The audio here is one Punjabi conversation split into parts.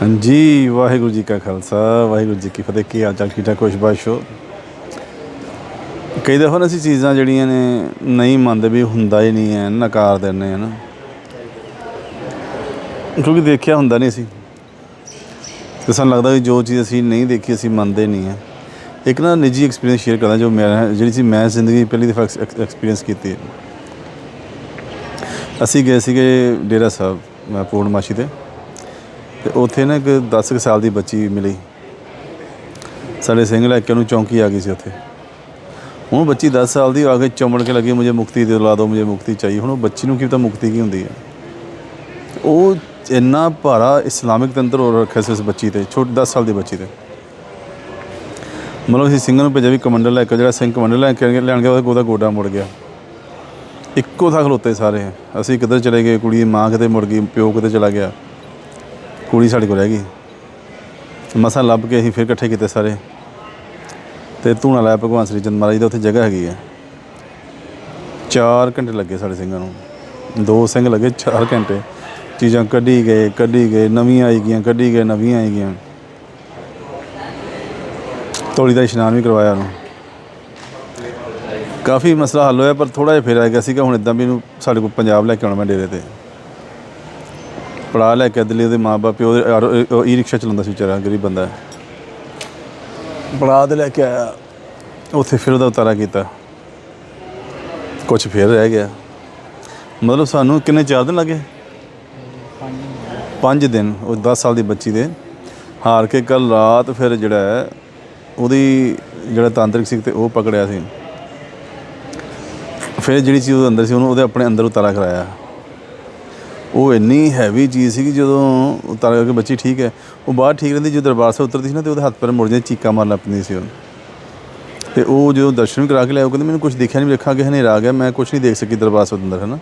ਹਾਂਜੀ, ਵਾਹਿਗੁਰੂ ਜੀ ਕਾ ਖਾਲਸਾ, ਵਾਹਿਗੁਰੂ ਜੀ ਕੀ ਫਤਿਹ। ਕੀ ਹਾਲ ਚਾਲ ਠੀਕ ਠਾਕ ਖੁਸ਼ ਬਾਸ਼ੋ ਕਈ ਦਫਾ ਨਾ ਅਸੀਂ ਚੀਜ਼ਾਂ ਜਿਹੜੀਆਂ ਨੇ ਨਹੀਂ ਮੰਨਦੇ ਵੀ ਹੁੰਦਾ ਹੀ ਨਹੀਂ ਹੈ, ਨਕਾਰ ਦਿੰਦੇ ਹਨ ਕਿਉਂਕਿ ਦੇਖਿਆ ਹੁੰਦਾ ਨਹੀਂ ਸੀ। ਤੇ ਸਾਨੂੰ ਲੱਗਦਾ ਵੀ ਜੋ ਚੀਜ਼ ਅਸੀਂ ਨਹੀਂ ਦੇਖੀ, ਅਸੀਂ ਮੰਨਦੇ ਨਹੀਂ ਹੈ। ਇੱਕ ਨਾ ਨਿੱਜੀ ਐਕਸਪੀਰੀਅੰਸ ਸ਼ੇਅਰ ਕਰਦਾ ਜੋ ਮੈਂ, ਜਿਹੜੀ ਸੀ ਮੈਂ ਜ਼ਿੰਦਗੀ ਪਹਿਲੀ ਦਫਾ ਐਕਸਪੀਰੀਅੰਸ ਕੀਤੀ ਅਸੀਂ ਗਏ ਸੀਗੇ ਡੇਰਾ ਸਾਹਿਬ, ਮੈਂ ਪੂਰਨਮਾਸ਼ੀ ਤੇ। ਤੇ ਉੱਥੇ ਨਾ ਇੱਕ 10 ਕੁ ਸਾਲ ਦੀ ਬੱਚੀ ਮਿਲੀ। ਸਾਡੇ ਸਿੰਘ ਲੈ ਨੂੰ ਚੌਂਕੀ ਆ ਗਈ ਸੀ ਉੱਥੇ। ਹੁਣ ਬੱਚੀ 10 ਸਾਲ ਦੀ ਆ ਕੇ ਚਮੜ ਕੇ ਲੱਗੀ, ਮੁਝੇ ਮੁਕਤੀ ਦਿਲਾ ਦਿਓ ਮੁਝੇ ਮੁਕਤੀ ਚਾਹੀਏ। ਹੁਣ ਉਹ ਬੱਚੀ ਨੂੰ ਕੀ ਪਤਾ ਮੁਕਤੀ ਕੀ ਹੁੰਦੀ ਹੈ। ਉਹ ਇੰਨਾ ਭਾਰਾ ਇਸਲਾਮਿਕ ਤੰਤਰ ਹੋ ਰੱਖਿਆ ਸੀ ਉਸ ਬੱਚੀ ਤੇ, ਛੋਟੀ 10 ਸਾਲ ਦੀ ਬੱਚੀ ਤੇ। ਮਤਲਬ ਅਸੀਂ ਸਿੰਘਾਂ ਨੂੰ ਭੇਜਿਆ ਵੀ ਕਮੰਡਲ ਲੈ ਕੇ, ਜਿਹੜਾ ਸਿੰਘ ਕਮੰਡਲ ਲੈ ਕੇ ਲੈਣ ਗਿਆ, ਉਹਦਾ ਗੋਡਾ ਮੁੜ ਗਿਆ। ਇੱਕੋ ਥਾਂ ਖਲੋਤੇ ਸਾਰੇ। ਅਸੀਂ ਕਿੱਧਰ ਚਲੇ ਗਏ? ਕੁੜੀ ਦੀ ਮਾਂ ਕਿਤੇ ਮੁੜ ਗਈ, ਪਿਓ ਕਿਤੇ ਚਲਾ ਗਿਆ। ਕੁੜੀ ਸਾਡੇ ਕੋਲ ਰਹਿ ਗਈ। ਮਸਾਂ ਲੱਭ ਕੇ ਅਸੀਂ ਫਿਰ ਇਕੱਠੇ ਕੀਤੇ ਸਾਰੇ। ਤੇ ਧੂਣਾ ਲਾਇਆ ਭਗਵਾਨ ਸ੍ਰੀ ਚੰਦ ਮਹਾਰਾਜ ਦੀ, ਉੱਥੇ ਜਗ੍ਹਾ ਹੈਗੀ ਹੈ 4 ਘੰਟੇ ਲੱਗੇ ਸਾਡੇ ਸਿੰਘਾਂ ਨੂੰ। ਦੋ ਸਿੰਘ ਲੱਗੇ 4 ਘੰਟੇ। ਚੀਜ਼ਾਂ ਕੱਢੀ ਗਏ ਕੱਢੀ ਗਏ, ਨਵੀਆਂ ਆਈ ਗਈਆਂ, ਕੱਢੀ ਗਏ, ਨਵੀਆਂ ਆਈ ਗਈਆਂ। ਤੋੜੀ ਦਾ ਇਸ਼ਨਾਨ ਵੀ ਕਰਵਾਇਆ ਉਹਨੂੰ। ਕਾਫੀ ਮਸਲਾ ਹੱਲ ਹੋਇਆ, ਪਰ ਥੋੜਾ ਜਿਹਾ ਫੇਰ ਆ ਗਿਆ ਸੀਗਾ, ਹੁਣ ਇਦਾਂ ਵੀ ਇਹਨੂੰ ਸਾਡੇ ਕੋਲ ਪੰਜਾਬ ਲੈ ਕੇ ਆਉਣਾ ਮੈਂ ਡੇਰੇ ਤੇ। ਪੜਾ ਲੈ ਕੇ ਦਿੱਲੀ ਉਹਦੇ ਮਾਪੇ ਪਿਓ ਉਹ ਈ ਰਿਕਸ਼ਾ ਚਲਾਉਂਦਾ ਸੀ ਵਿਚਾਰਾ, ਗਰੀਬ ਬੰਦਾ। ਹੈ ਪੜਾ ਦੇ ਲੈ ਕੇ ਆਇਆ। ਉੱਥੇ ਫਿਰ ਉਹਦਾ ਉਤਾਰਾ ਕੀਤਾ। ਕੁਝ ਫਿਰ ਰਹਿ ਗਿਆ। ਮਤਲਬ ਸਾਨੂੰ ਕਿੰਨੇ, ਚਾਰ ਦਿਨ ਲੱਗੇ? ਪੰਜ ਦਿਨ। ਉਹ 10 ਸਾਲ ਦੀ ਬੱਚੀ ਦੇ। ਹਾਰ ਕੇ ਕੱਲ ਰਾਤ ਫਿਰ ਜਿਹੜਾ ਹੈ, ਉਹਦੀ ਜਿਹੜਾ ਤਾਂਤਰਿਕ ਸੀ ਤੇ ਉਹ ਪਕੜਿਆ ਸੀ। ਫਿਰ ਜਿਹੜੀ ਚੀਜ਼ ਉਹਦੇ ਅੰਦਰ ਸੀ, ਉਹਨੂੰ ਉਹਦੇ ਆਪਣੇ ਅੰਦਰ ਉਤਾਰਾ ਕਰਾਇਆ। ਉਹ ਇੰਨੀ ਹੈਵੀ ਚੀਜ਼ ਸੀ ਕਿ ਜਦੋਂ ਉਤਾਰ ਕਰਕੇ ਬੱਚੀ ਠੀਕ ਹੈ ਉਹ ਬਾਹਰ ਠੀਕ ਰਹਿੰਦੀ ਜਦੋਂ ਦਰਬਾਰ ਸਾਹਿਬ ਉਤਰਦੀ ਸੀ ਨਾ ਤੇ ਉਹਦੇ ਹੱਥ ਪੈਰ ਮੁੜ ਜਾਂਦੇ ਚੀਕਾਂ ਮਾਰਨ ਲੱਗ ਪੈਂਦੀ ਸੀ ਉਹ ਤੇ ਉਹ ਜਦੋਂ ਦਰਸ਼ਨ ਕਰਾ ਕੇ ਲਿਆ ਉਹ ਕਹਿੰਦੇ ਮੈਨੂੰ ਕੁਝ ਦੇਖਿਆ ਨਹੀਂ ਵੇਖਾਂ ਕਿ ਹਨੇਰਾ ਆ ਗਿਆ ਮੈਂ ਕੁਝ ਨਹੀਂ ਦੇਖ ਸਕੀ ਦਰਬਾਰ ਸਾਹਿਬ ਅੰਦਰ ਹੈ ਨਾ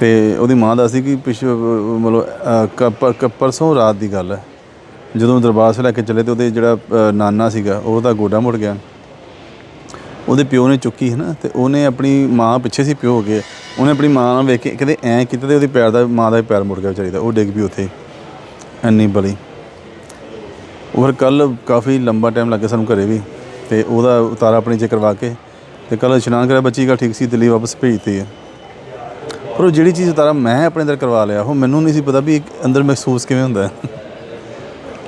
ਤੇ ਉਹਦੀ ਮਾਂ ਦੱਸਦੀ ਕਿ ਪਿਛ ਮਤਲਬ ਅਹ, ਕ- ਪਰਸੋਂ ਰਾਤ ਦੀ ਗੱਲ ਹੈ। ਜਦੋਂ ਦਰਬਾਰ ਸਾਹਿਬ ਲੈ ਕੇ ਚੱਲੇ ਤੇ ਉਹਦੇ ਜਿਹੜਾ ਨਾਨਾ ਸੀਗਾ ਉਹਦਾ ਗੋਡਾ ਮੁੜ ਗਿਆ। ਉਹਦੇ ਪਿਓ ਨੇ ਚੁੱਕੀ ਹੈ ਨਾ, ਤੇ ਉਹਨੇ ਆਪਣੀ ਮਾਂ ਪਿੱਛੇ ਸੀ ਪਿਓ ਹੋ ਗਏ ਉਹਨੇ ਆਪਣੀ ਮਾਂ ਨਾਲ ਵੇਖ ਕੇ ਕਹਿੰਦੇ ਐਂ ਕੀਤਾ ਤੇ ਉਹਦੇ ਪੈਰ ਦਾ, ਮਾਂ ਦਾ ਪੈਰ ਮੁੜ ਗਿਆ ਵਿਚਾਰੀ ਦਾ, ਉਹ ਡਿੱਗ ਪਈ ਉੱਥੇ, ਐਨੀ ਬਲੀ। ਉਹ ਫਿਰ ਕੱਲ ਕਾਫੀ ਲੰਬਾ ਟਾਈਮ ਲੱਗਾ ਸਾਨੂੰ ਘਰੇ ਵੀ, ਤੇ ਉਹਦਾ ਉਤਾਰਾ ਆਪਣੀ ਚ ਕਰਵਾ ਕੇ, ਤੇ ਕੱਲ ਇਸ਼ਨਾਨ ਕਰਿਆ, ਬੱਚੀ ਦਾ ਠੀਕ ਸੀ, ਦਿੱਲੀ ਵਾਪਸ ਭੇਜਤੀ ਹੈ। ਪਰ ਉਹ ਜਿਹੜੀ ਚੀਜ਼ ਉਤਾਰਾ ਮੈਂ ਆਪਣੇ ਅੰਦਰ ਕਰਵਾ ਲਿਆ, ਉਹ ਮੈਨੂੰ ਨਹੀਂ ਸੀ ਪਤਾ ਵੀ ਇੱਕ ਅੰਦਰ ਮਹਿਸੂਸ ਕਿਵੇਂ ਹੁੰਦਾ। ਹੈ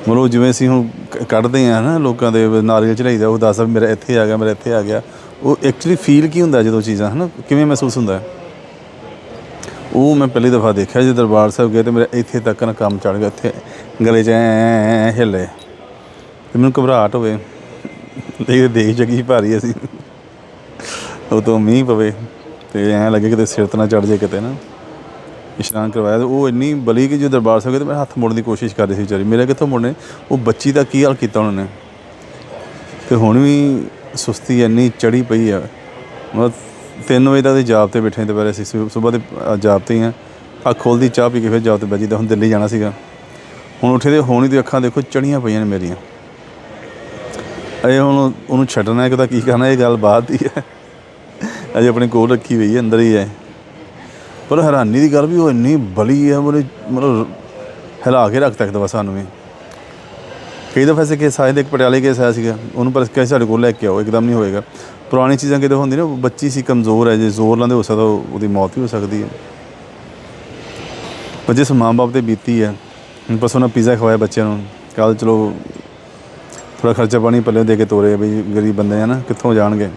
ਮਤਲਬ ਜਿਵੇਂ ਅਸੀਂ ਹੁਣ ਕੱਢਦੇ ਆ ਨਾ ਲੋਕਾਂ ਦੇ ਨਾਰੀਅਲ ਚੜਾਈਦਾ ਉਹ ਦੱਸਦਾ ਮੇਰਾ ਇੱਥੇ ਆ ਗਿਆ, ਮੇਰਾ ਇੱਥੇ ਆ ਗਿਆ। ਉਹ ਐਕਚੁਅਲੀ ਫੀਲ ਕੀ ਹੁੰਦਾ ਜਦੋਂ ਚੀਜ਼ਾਂ, ਹਨਾ? ਕਿਵੇਂ ਮਹਿਸੂਸ ਹੁੰਦਾ? ਉਹ ਮੈਂ ਪਹਿਲੀ ਦਫਾ ਦੇਖਿਆ ਜਦੋਂ ਦਰਬਾਰ ਸਾਹਿਬ ਗਏ ਤੇ ਮੇਰਾ ਇੱਥੇ ਤੱਕ ਨਾ ਕੰਮ ਚੜ ਗਿਆ, ਇੱਥੇ ਗਲੇ 'ਚ ਐ ਹਿੱਲੇ। ਤੇ ਮੈਨੂੰ ਘਬਰਾਹਟ ਹੋਵੇ। ਦੇਖ ਦੇਖ ਜਗੀ ਭਾਰੀ ਅਸੀਂ। ਉਹ ਤੋਂ ਮੀਂਹ ਪਵੇ ਤੇ ਐਂ ਲੱਗੇ ਕਿਤੇ ਸਿਰ ਤੇ ਨਾ ਚੜ ਜੇ ਕਿਤੇ ਨਾ। ਇਸ਼ਨਾਨ ਕਰਵਾਇਆ ਤੇ ਉਹ ਇੰਨੀ ਬਲੀ ਕਿ ਜੋ ਦਰਬਾਰ ਸਾਹਿਬ ਗਏ ਤੇ ਮੈਂ ਹੱਥ ਮੋੜਨ ਦੀ ਕੋਸ਼ਿਸ਼ ਕਰ ਰਹੀ ਸੀ ਵਿਚਾਰੀ। ਮੇਰੇ ਕਿੱਥੋਂ ਮੁੜਨੇ? ਉਹ ਬੱਚੀ ਦਾ ਕੀ ਹਾਲ ਕੀਤਾ ਉਹਨਾਂ ਨੇ? ਤੇ ਹੁਣ ਵੀ ਸੁਸਤੀ ਇੰਨੀ ਚੜੀ ਪਈ ਆ। ਮਤਲਬ 3 ਵਜੇ ਤੱਕ ਦੇ ਜਾਬ ਤੇ ਬੈਠੇ ਦੁਪਹਿਰੇ ਅਸੀਂ ਸਵੇਰ ਦੇ ਅ, ਜਾਬ ਤੇ ਆ। ਅੱਖ ਖੋਲਦੀ ਚਾਹ ਪੀ ਕੇ ਫਿਰ ਜਾਬ ਤੇ ਬੈਜੀ ਦਾ ਹੁਣ ਦਿੱਲੀ ਜਾਣਾ ਸੀਗਾ। ਹੁਣ ਉੱਠੇ ਦੇ ਹੋਣੀ ਦੀ ਅੱਖਾਂ ਦੇਖੋ ਚੜੀਆਂ ਪਈਆਂ ਨੇ ਮੇਰੀਆਂ। ਅਜੇ ਹੁਣ ਉਹਨੂੰ ਛੱਡਣਾ ਹੈ ਕਿ ਉਹਦਾ ਕੀ ਕਰਨਾ ਇਹ ਗੱਲ ਬਾਅਦ ਦੀ ਹੈ। ਅਜੇ ਆਪਣੇ ਕੋਲ ਰੱਖੀ ਹੋਈ ਹੈ ਅੰਦਰ ਹੀ ਹੈ। ਪਰ ਹੈਰਾਨੀ ਦੀ ਗੱਲ ਵੀ ਉਹ ਇੰਨੀ ਬਲੀ ਹੈ ਮਤਲਬ ਮਤਲਬ ਹਿਲਾ ਕੇ ਰੱਖ ਇੱਕ ਦਵਾ ਸਾਨੂੰ ਵੀ। ਕਈ ਦਫਾ ਐਸੇ ਕੇਸ ਆਏ ਦੇ ਇੱਕ ਪਟਿਆਲੇ ਕੇਸ ਆਇਆ ਸੀਗਾ, ਉਹਨੂੰ ਪਰ ਕਹੇ ਸਾਡੇ ਕੋਲ ਲੈ ਕੇ ਆਓ, ਇੱਕਦਮ ਨਹੀਂ ਹੋਏਗਾ। ਪੁਰਾਣੀ ਚੀਜ਼ਾਂ ਕਿਤੇ ਹੁੰਦੀ ਨਾ, ਉਹ ਬੱਚੀ ਸੀ ਕਮਜ਼ੋਰ ਹੈ, ਜੇ ਜ਼ੋਰ ਲਾਉਂਦੇ ਹੋ ਸਕਦਾ ਉਹਦੀ ਮੌਤ ਵੀ ਹੋ ਸਕਦੀ ਹੈ। ਪਰ ਜਿਸ ਮਾਂ ਬਾਪ ਤੇ ਬੀਤੀ ਹੈ ਬਸ ਪਰਸੋਂ ਪੀਜ਼ਾ ਖਵਾਇਆ ਬੱਚਿਆਂ ਨੂੰ ਕੱਲ ਚਲੋ ਥੋੜਾ ਖਰਚਾ ਪਾਣੀ ਪੱਲੇ ਦੇ ਕੇ ਤੋਰੇ ਵੀ ਗਰੀਬ ਬੰਦੇ ਆ ਨਾ, ਕਿੱਥੋਂ ਜਾਣਗੇ?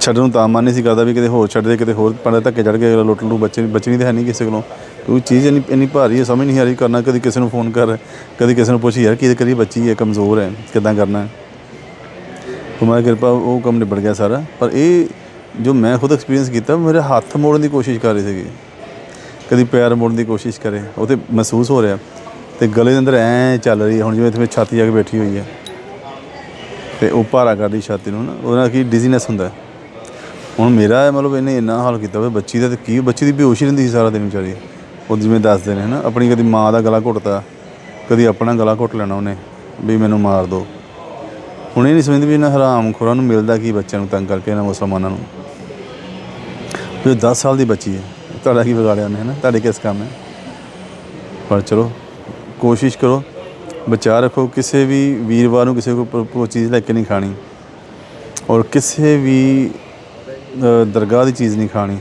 ਛੱਡਣ ਨੂੰ ਤਾਂ ਮਨ ਨਹੀਂ ਸੀ ਕਰਦਾ ਵੀ ਕਿਤੇ ਹੋਰ ਛੱਡ ਦੇ, ਕਿਤੇ ਹੋਰ ਪੰਡੇ ਧੱਕੇ ਚੜ ਕੇ ਲੁੱਟ ਲੂ ਬੱਚੇ ਬਚਣੀ ਤਾਂ ਹੈ ਨਹੀਂ ਕਿਸੇ ਕੋਲੋਂ। ਕੋਈ ਚੀਜ਼ ਇੰਨੀ ਇੰਨੀ ਭਾਰੀ ਹੈ, ਸਮਝ ਨਹੀਂ ਆ ਰਹੀ ਕਰਨਾ, ਕਦੀ ਕਿਸੇ ਨੂੰ ਫੋਨ ਕਰ, ਕਦੀ ਕਿਸੇ ਨੂੰ ਪੁੱਛ, ਯਾਰ ਕੀ ਕਰੀ ਬੱਚੀ ਹੈ, ਕਮਜ਼ੋਰ ਹੈ, ਕਿੱਦਾਂ ਕਰਨਾ ਹੈ। ਤੁਹਾਡੀ ਕਿਰਪਾ, ਉਹ ਕੰਮ ਨਿਬੜ ਗਿਆ ਸਾਰਾ। ਪਰ ਇਹ ਜੋ ਮੈਂ ਖੁਦ ਐਕਸਪੀਰੀਅੰਸ ਕੀਤਾ ਮੇਰੇ ਹੱਥ ਮੋੜਨ ਦੀ ਕੋਸ਼ਿਸ਼ ਕਰ ਰਹੀ ਸੀਗੀ। ਕਦੀ ਪੈਰ ਮੋੜਨ ਦੀ ਕੋਸ਼ਿਸ਼ ਕਰੇ, ਉਹ ਤੇ ਮਹਿਸੂਸ ਹੋ ਰਿਹਾ। ਤੇ ਗਲੇ ਦੇ ਅੰਦਰ ਐ ਚੱਲ ਰਹੀ ਹੈ, ਹੁਣ ਜਿਵੇਂ ਇੱਥੇ ਛਾਤੀ ਜਾ ਕੇ ਬੈਠੀ ਹੋਈ ਹੈ। ਤੇ ਉਹ ਭਾਰਾ ਕਰਦੀ ਛਾਤੀ ਨੂੰ ਨਾ, ਉਹਦੇ ਨਾਲ ਕੀ ਡਿਜ਼ੀਨੈਸ ਹੁੰਦਾ ਹੈ। ਹੁਣ ਮੇਰਾ ਮਤਲਬ ਇਹਨੇ ਇੰਨਾ ਹਾਲ ਕੀਤਾ ਵੀ ਬੱਚੀ ਦਾ ਤੇ ਕੀ ਬੱਚੀ ਦੀ ਬੇਹੋਸ਼ ਹੀ ਰਹਿੰਦੀ ਸੀ ਸਾਰਾ ਦਿਨ ਵਿਚਾਰੀ। ਉਹ ਜਿਵੇਂ ਦੱਸਦੇ ਨੇ ਹਨਾ, ਆਪਣੀ ਕਦੀ ਮਾਂ ਦਾ ਗਲਾ ਘੁੱਟਦਾ ਕਦੀ ਆਪਣਾ ਗਲਾ ਘੁੱਟ ਲੈਣਾ ਉਹਨੇ, ਵੀ ਮੈਨੂੰ ਮਾਰ ਦਿਓ ਹੁਣ ਇਹ ਨਹੀਂ ਸਮਝਦੇ ਵੀ ਇਹਨਾਂ ਹਰਾਮ ਖੋਰਾਂ ਨੂੰ ਮਿਲਦਾ ਕੀ ਬੱਚਿਆਂ ਨੂੰ ਤੰਗ ਕਰਕੇ, ਇਹਨਾਂ ਮੁਸਲਮਾਨਾਂ ਨੂੰ। ਜੋ 10 ਸਾਲ ਦੀ ਬੱਚੀ ਹੈ, ਤੁਹਾਡਾ ਕੀ ਵਿਗਾੜਿਆ ਉਹਨੇ ਹੈ ਨਾ ਤੁਹਾਡੇ ਕਿਸ ਕੰਮ ਹੈ? ਪਰ ਚਲੋ, ਕੋਸ਼ਿਸ਼ ਕਰੋ ਬਚਾ ਰੱਖੋ, ਕਿਸੇ ਵੀ ਵੀਰਵਾਰ ਨੂੰ ਕਿਸੇ ਕੋਲ ਕੋਈ ਚੀਜ਼ ਲੈ ਕੇ ਨਹੀਂ ਖਾਣੀ। ਔਰ ਕਿਸੇ ਵੀ ਦਰਗਾਹ ਦੀ ਚੀਜ਼ ਨਹੀਂ ਖਾਣੀ।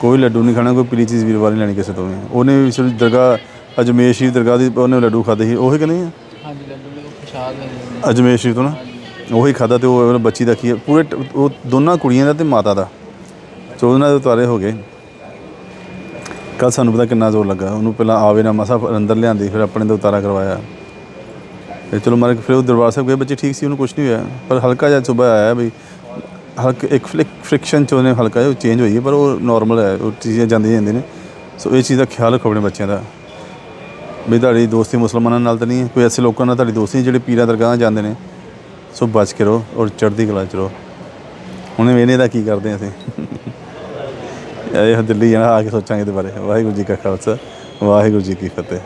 ਕੋਈ ਲੱਡੂ ਨਹੀਂ ਖਾਣਾ ਕੋਈ ਪੀਲੀ ਚੀਜ਼ ਵੀਰਵਾਰ ਨਹੀਂ ਲੈਣੀ ਕਿਸੇ ਤੋਂ ਵੀ। ਉਹਨੇ ਵੀ ਸਿਰਫ ਦਰਗਾਹ ਅਜਮੇਰ ਸ਼ਰੀਫ ਦਰਗਾਹ ਦੀ ਉਹਨੇ ਲੱਡੂ ਖਾਦੇ ਸੀ। ਉਹੀ ਕਿ ਨਹੀਂ? ਹਾਂਜੀ ਲੱਡੂ ਵੀ ਪ੍ਰਸ਼ਾਦ ਮਿਲਦੇ ਅਜਮੇਰ ਸ਼ਰੀਫ ਤੋਂ ਨਾ? ਉਹੀ ਖਾਦਾ ਤੇ ਉਹ ਬੱਚੀ ਦਾ ਕੀ ਪੂਰੇ ਉਹ ਦੋਨਾਂ ਕੁੜੀਆਂ ਦਾ ਤੇ ਮਾਤਾ ਦਾ। ਚੋਦਨਾ ਦੇ ਉਤਾਰੇ ਹੋ ਗਏ। ਕੱਲ ਸਾਨੂੰ ਪਤਾ ਕਿੰਨਾ ਜ਼ੋਰ ਲੱਗਾ। ਉਹਨੂੰ ਪਹਿਲਾਂ ਆਵੇ ਨਾ ਮਸਾ ਅੰਦਰ ਲਿਆਂਦੀ ਫਿਰ ਆਪਣੇ ਦਾ ਉਤਾਰਾ ਕਰਵਾਇਆ। ਫਿਰ ਚਲੋ ਮਾਰੇ ਫਿਰ ਉਹ ਦਰਬਾਰ ਸਾਹਿਬ ਗਏ ਬੱਚੇ ਠੀਕ ਸੀ ਉਹਨੂੰ ਕੁਝ ਨਹੀਂ ਹੋਇਆ। ਪਰ ਹਲਕਾ ਜਿਹਾ ਸੁਬਾ ਆਇਆ ਵੀ ਹਲਕ, ਇੱਕ ਫਲਿਕ ਫ੍ਰਿਕਸ਼ਨ ਚ ਉਹਨੇ ਹਲਕਾ ਜਿਹਾ ਚੇਂਜ ਹੋਈ ਹੈ, ਪਰ ਉਹ ਨਾਰਮਲ ਹੈ, ਉਹ ਚੀਜ਼ਾਂ ਜਾਂਦੀਆਂ ਜਾਂਦੀਆਂ ਨੇ। ਸੋ ਇਹ ਚੀਜ਼ ਦਾ ਖਿਆਲ ਰੱਖੋ ਆਪਣੇ ਬੱਚਿਆਂ ਦਾ। ਵੀ ਤੁਹਾਡੀ ਦੋਸਤੀ ਮੁਸਲਮਾਨਾਂ ਨਾਲ ਤਾਂ ਨਹੀਂ ਹੈ, ਕੋਈ ਐਸੇ ਲੋਕਾਂ ਨਾਲ ਤੁਹਾਡੀ ਦੋਸਤੀ ਜਿਹੜੇ ਪੀਰਾਂ ਦਰਗਾਹਾਂ ਜਾਂਦੇ ਨੇ। ਸੋ ਬਚ ਕੇ ਰਹੋ ਔਰ ਚੜ੍ਹਦੀ ਕਲਾ ਚ ਰਹੋ। ਹੁਣ ਇਹਨੇ ਦਾ ਕੀ ਕਰਦੇ ਹਾਂ ਅਸੀਂ? ਇਹ ਦਿੱਲੀ ਜਾਣਾ, ਆ ਕੇ ਸੋਚਾਂਗੇ ਇਹਦੇ ਬਾਰੇ। ਵਾਹਿਗੁਰੂ ਜੀ ਕਾ ਖਾਲਸਾ, ਵਾਹਿਗੁਰੂ ਜੀ ਕੀ ਫਤਿਹ।